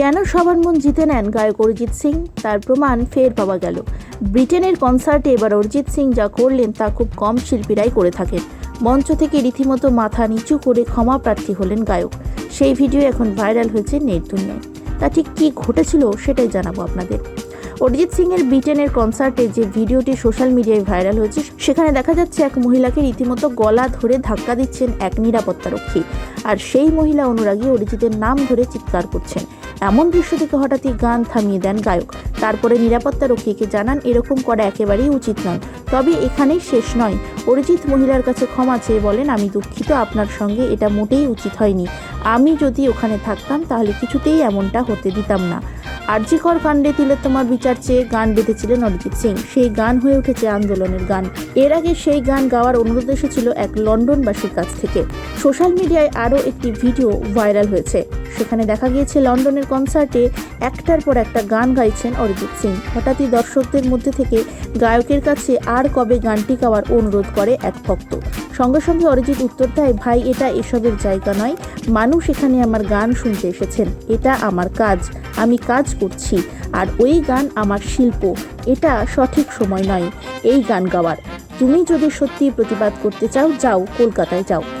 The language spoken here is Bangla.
কেন সবার মন জিতে নেন গায়ক অরিজিৎ সিং? তার প্রমাণ ফের পাওয়া গেল। ব্রিটেনের কনসার্টে এবার অরিজিৎ সিং যা করলেন তা খুব কম শিল্পীরাই করে থাকেন। মঞ্চ থেকে রীতিমতো মাথা নিচু করে ক্ষমা প্রার্থী হলেন গায়ক। সেই ভিডিও এখন ভাইরাল হয়েছে নেট দুনিয়ায়। তা ঠিক কী ঘটেছিল সেটাই জানাব আপনাদের। অরিজিৎ সিং এর ব্রিটেনের কনসার্টে যে ভিডিওটি সোশ্যাল মিডিয়ায় ভাইরাল হয়েছে, সেখানে দেখা যাচ্ছে এক মহিলাকে রীতিমতো গলা ধরে ধাক্কা দিচ্ছেন এক নিরাপত্তারক্ষী। আর সেই মহিলা অনুরাগী অরিজিতের নাম ধরে চিৎকার করছেন। এমন দৃশ্য থেকে হঠাৎই গান থামিয়ে দেন গায়ক। তারপরে নিরাপত্তা রক্ষীকে জানান, এরকম করা একেবারেই উচিত নয়। তবে এখানেই শেষ নয়। অরিজিৎ মহিলার কাছে ক্ষমা চেয়ে বলেন, আমি দুঃখিত, আপনার সঙ্গে এটা মোটেই উচিত হয়নি। আমি যদি ওখানে থাকতাম, তাহলে কিছুতেই এমনটা হতে দিতাম না। আরজিকর কাণ্ডে তিলোত্তমার বিচার চেয়ে গান বেঁধেছিলেন অরিজিৎ সিং। সেই গান হয়ে উঠেছে আন্দোলনের গান। এর আগে সেই গান গাওয়ার অনুরোধ এসেছিল এক লন্ডনবাসীর কাছ থেকে। সোশ্যাল মিডিয়ায় আরও একটি ভিডিও ভাইরাল হয়েছে। সেখানে দেখা গিয়েছে লন্ডনের কনসার্টে একটার পর একটা গান গাইছেন অরিজিৎ সিং। হঠাৎই দর্শকদের মধ্যে থেকে গায়কের কাছে আর কবে গানটি গাওয়ার অনুরোধ করে এক ভক্ত। সঙ্গে সঙ্গে অরিজিৎ উত্তর দেয়, ভাই, এটা এসবের জায়গা নয়। মানুষ এখানে আমার গান শুনতে এসেছেন। এটা আমার কাজ। আমি কাজ করছি। আর ওই গান আমার শিল্প। এটা সঠিক সময় নয়। এই গান গাওয়ার। তুমি যদি সত্যি প্রতিবাদ করতে চাও, যাও, কলকাতায় যাও।